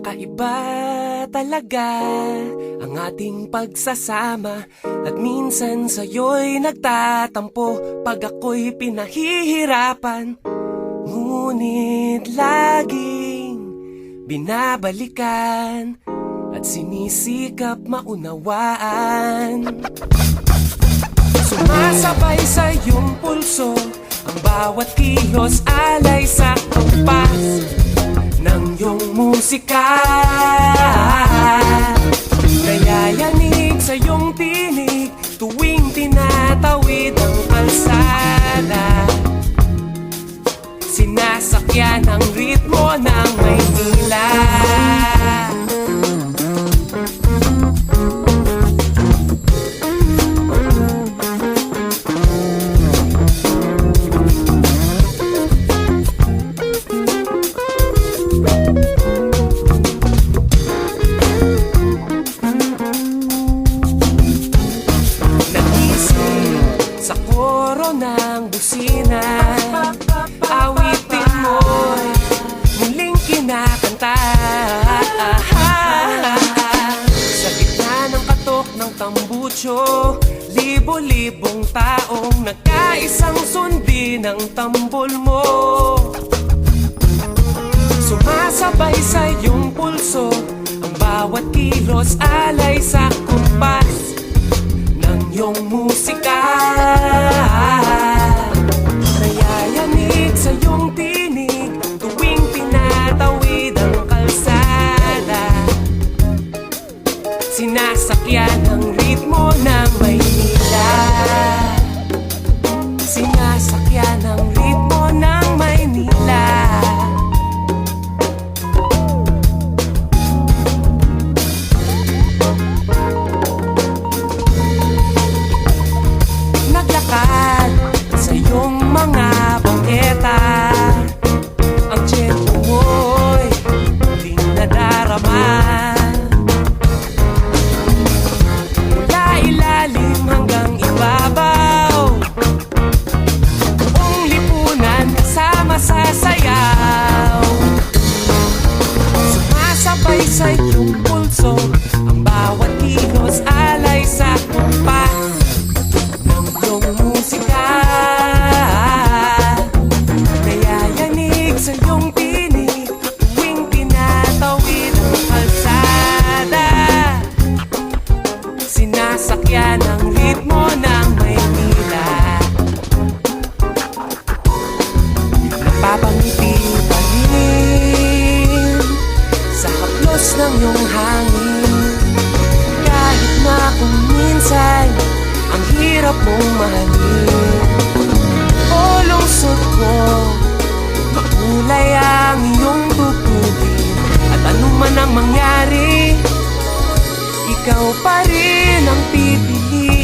Kakaiba talaga ang ating pagsasama. At minsan sa'yo'y nagtatampo Pag ako'y pinahihirapan. Ngunit laging binabalikan At sinisikap maunawaan. Sumasabay sa iyong pulso Ang bawat kilos alay sa kumpas Ng iyong musika. Nayayanig sa iyong tinig Tuwing tinatawid koro ng busina. Awitin mo'y muling kinakanta. Sa gitna ng katok ng tambucho Libo-libong taong nagkaisang sundin ng tambol mo. Sumasabay sa iyong pulso Ang bawat kilos alay sa kumpas ng iyong musika Sinasakyan ang ritmo ng Maynila. Sinasakyan ang ritmo ng Maynila. Naglakad sa iyong mga bangketa Makulay ang iyong tugtugin At anuman ang mangyari Ikaw pa rin ang pipili